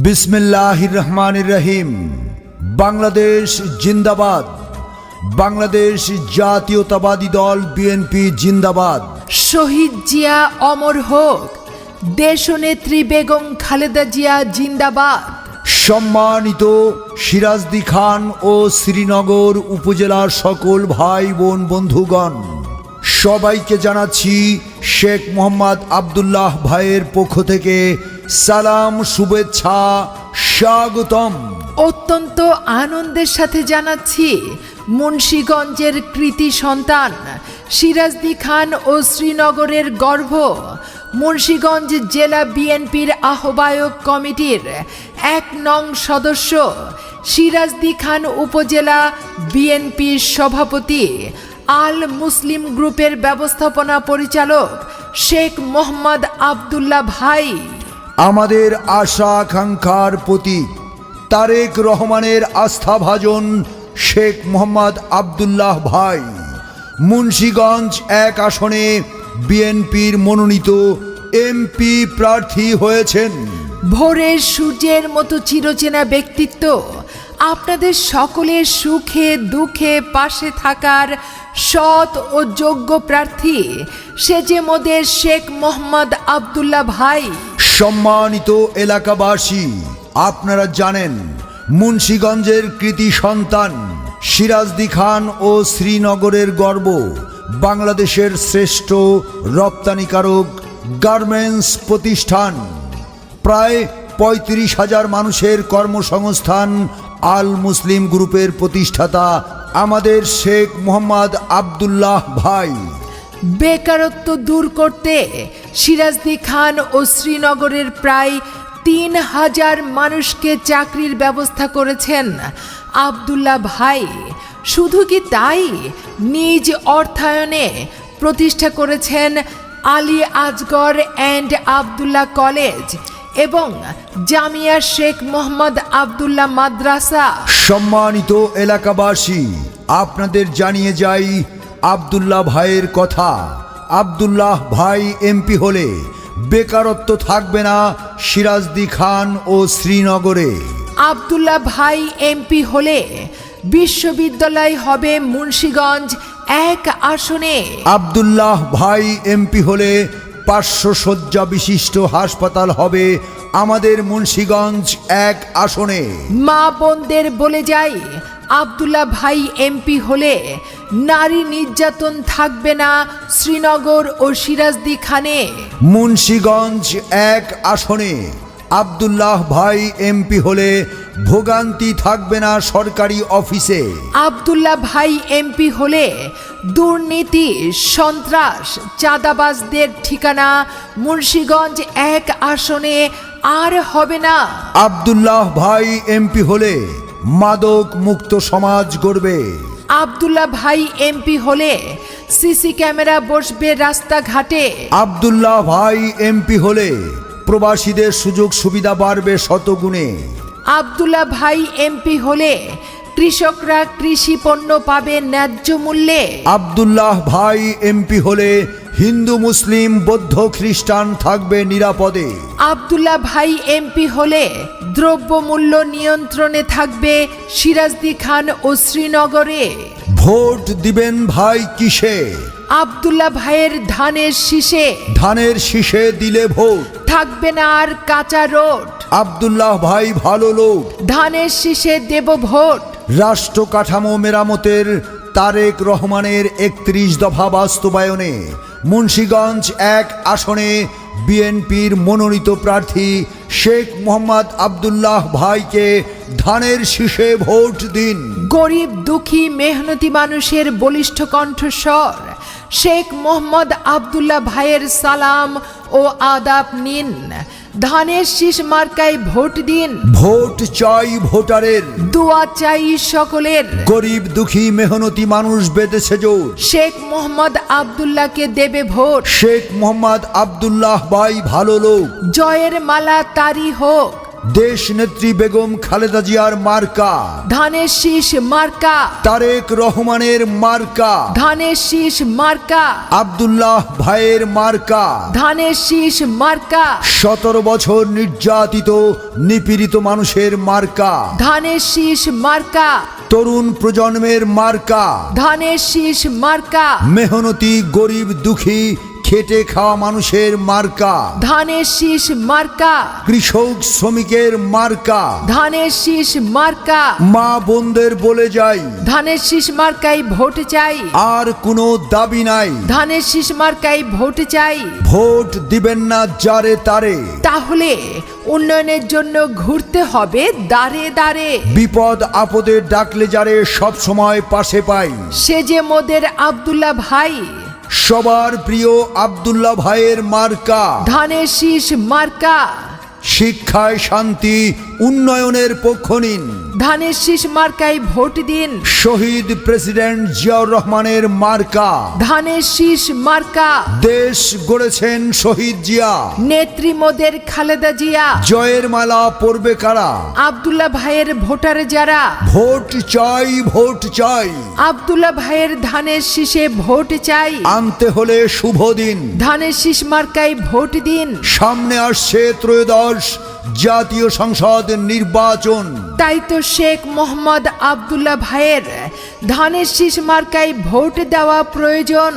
বিসমিল্লাহির রহমানির রহিম বাংলাদেশ জিন্দাবাদ। বাংলাদেশ জাতীয়তাবাদী দল বিএনপি জিন্দাবাদ। শহীদ জিয়া অমর হোক। দেশনেত্রী বেগম খালেদা জিয়া জিন্দাবাদ। সম্মানিত সিরাজদি খান ও শ্রীনগর উপজেলার সকল ভাই বোন বন্ধুগণ সবাইকে জানাচ্ছি শেখ মোহাম্মদ আবদুল্লাহ ভাইয়ের পক্ষ থেকে সালাম, শুভেচ্ছা, স্বাগতম। অত্যন্ত আনন্দের সাথে জানাচ্ছি, মুন্সীগঞ্জের কৃতি সন্তান সিরাজদি খান ও শ্রীনগরের গর্ভ, মুন্সীগঞ্জ জেলা বিএনপির আহ্বায়ক কমিটির এক নং সদস্য সিরাজদি খান উপজেলা বিএনপির সভাপতি, আল মুসলিম গ্রুপের ব্যবস্থাপনা পরিচালক শেখ মোহাম্মদ আবদুল্লাহ ভাই। আমাদের আশা আকাঙ্ক্ষার প্রতীক, তারেক রহমানের আস্থাভাজন শেখ মোহাম্মদ আবদুল্লাহ ভাই। মুন্সীগঞ্জ এক আসনে বিএনপির মনোনীত এমপি প্রার্থী হয়েছেন। ভোরের সূর্যের মতো চিরচেনা ব্যক্তিত্ব, আপনাদের সকলের সুখে দুঃখে পাশে থাকার সৎ ও যোগ্য প্রার্থী সে যে মোদের শেখ মোহাম্মদ আবদুল্লাহ ভাই। সম্মানিত এলাকাবাসী, আপনারা জানেন, মুন্সীগঞ্জের কৃতি সন্তান সিরাজদি খান ও শ্রীনগরের গর্ব, বাংলাদেশের শ্রেষ্ঠ রপ্তানিকারক গার্মেন্টস প্রতিষ্ঠান। প্রায় পঁয়ত্রিশ হাজার মানুষের কর্মসংস্থান আল মুসলিম গ্রুপের প্রতিষ্ঠাতা আমাদের শেখ মোহাম্মদ আবদুল্লাহ ভাই। বেকারত্ব দূর করতে সিরাজদি খান ও শ্রীনগরের প্রায় তিন হাজার মানুষকে চাকরির ব্যবস্থা করেছেন আবদুল্লাহ ভাই। শুধু কি তাই? নিজ অর্থায়নে প্রতিষ্ঠা করেছেন আলী আজগর অ্যান্ড আবদুল্লাহ কলেজ এবং জামিয়া শেখ মোহাম্মদ আবদুল্লাহ মাদ্রাসা। সম্মানিত এলাকাবাসী, আপনাদের জানিয়ে যাই আবদুল্লাহ ভাইয়ের কথা। আবদুল্লাহ ভাই এমপি হলে বেকারত্ব থাকবে না সিরাজদি খান ও শ্রীনগরে। আবদুল্লাহ ভাই এমপি হলে বিশ্ববিদ্যালয় হবে মুন্সীগঞ্জ এক আসনে। আবদুল্লাহ ভাই এমপি হলে পাঁচশো শয্যা বিশিষ্ট হাসপাতাল হবে আমাদের মুন্সীগঞ্জ এক আসনে। মা বোনদের বলে যাই আবদুল্লাহ ভাই এমপি হলে নারী নির্যাতন থাকবে না শ্রীনগর ও সিরাজদি খানে। মুন্সীগঞ্জ এক আসনে আবদুল্লাহ ভাই এমপি হলে ভোগান্তি থাকবে না সরকারি অফিসে। আবদুল্লাহ ভাই এমপি হলে দুর্নীতি সন্ত্রাস চাঁদাবাজদের ঠিকানা মুন্সীগঞ্জ এক আসনে আর হবে না। আবদুল্লাহ ভাই এমপি হলে মাদক মুক্ত সমাজ গড়বে। আবদুল্লাহ ভাই এমপি হলে সিসি ক্যামেরা বসবে রাস্তাঘাটে। আবদুল্লাহ ভাই এমপি হলে প্রবাসীদের সুযোগ সুবিধা বাড়বে শতগুণে। আবদুল্লাহ ভাই এমপি হলে কৃষকরা কৃষি পণ্য পাবে ন্যায্য মূল্যে। আবদুল্লাহ ভাই এমপি হলে হিন্দু মুসলিম বৌদ্ধ খ্রিস্টান থাকবে নিরাপদে। আবদুল্লাহ ভাই এমপি হলে দ্রব্যমূল্য নিয়ন্ত্রণে থাকবে সিরাজদি খান ও শ্রীনগরে। ভোট দিবেন ভাই কিসে? আবদুল্লাহ ভাইয়ের ধানের শীষে। ধানের শীষে দিলে ভোট। থাকবে না আর কাঁচা রোড। আবদুল্লাহ ভাই ভালো লোক। ধানের শীষে দেব ভোট। রাষ্ট্র কাঠামো মেরামতের তারেক রহমানের একত্রিশ দফা বাস্তবায়নে মুন্সীগঞ্জ এক আসনে বিএনপির মনোনীত প্রার্থী শেখ মোহাম্মদ আবদুল্লাহ ভাইকে ধানের শীষে ভোট দিন। গরিব, দুঃখী, মেহনতি মানুষের বলিষ্ঠ কণ্ঠস্বর। শেখ মোহাম্মদ আবদুল্লাহ ভাইয়ের সালাম ও আদাব নিন। ধানের শীষ মার্কায় ভোট দিন। ভোট চাই ভোটারের। দোয়া চাই সকলের। গরিব দুঃখী মেহনতি মানুষ বেঁধেছে জোর শেখ মোহাম্মদ আবদুল্লাহকে দেবে ভোট। শেখ মোহাম্মদ আবদুল্লাহ ভাই ভালো লোক। জয়ের মালা তারি হোক। দেশ নেত্রী বেগম খালেদা জিয়ার মার্কা। ধানের শীষ মার্কা। তারেক রহমানের মার্কা। ধানের শীষ মার্কা। আব্দুল্লাহ ভাইয়ের মার্কা। ধানের শীষ মার্কা। সতেরো বছর নির্যাতিত নিপীড়িত মানুষের মার্কা। ধানের শীষ মার্কা। তরুণ প্রজন্মের মার্কা। ধানের শীষ মার্কা। মেহনতি গরিব দুঃখী খেটে খাওয়া মানুষের মার্কা। ধানের শীষ মার্কা। কৃষক শ্রমিকের মার্কা। ধানের শীষ মার্কা। মা বোনদের বলে যাই। ধানের শীষ মার্কাই ভোট চাই। আর কোনো দাবি নাই। ধানের শীষ মার্কাই ভোট চাই। ভোট দিবেন না যারে তারে। তাহলে উন্নয়নের জন্য ঘুরতে হবে দাঁড়ে দাঁড়ে বিপদ আপদে ডাকলে যারে সব সময় পাশে পাই। সে যে মোদের আব্দুল্লাহ ভাই। সবার প্রিয় আবদুল্লাহ ভাইয়ের মার্কা। ধানের শীষ মার্কা। শিক্ষায় শান্তি উন্নয়নের পক্ষ নিন। ধানের শীষ মার্কাই ভোট দিন। শহীদ প্রেসিডেন্ট জিয়াউর রহমানের মার্কা। ধানের শীষ মার্কা। দেশ গড়েছেন শহীদ জিয়া। নেত্রী মোদের খালেদা জিয়া। জয়ের মালা পড়বে কারা? আবদুল্লাহ ভাইয়ের ভোটার যারা। ভোট চাই ভোট চাই। আব্দুল্লাহ ভাইয়ের ধানের শীষে ভোট চাই। আনতে হলে শুভ দিন। ধানের শীষ মার্কাই ভোট দিন। সামনে আসছে ত্রয়োদশ জাতীয় সংসদ নির্বাচন। তাই তো শেখ মোহাম্মদ আবদুল্লাহ ভাইয়ের ধানের শীষ মার্কায় ভোট দেওয়া প্রয়োজন।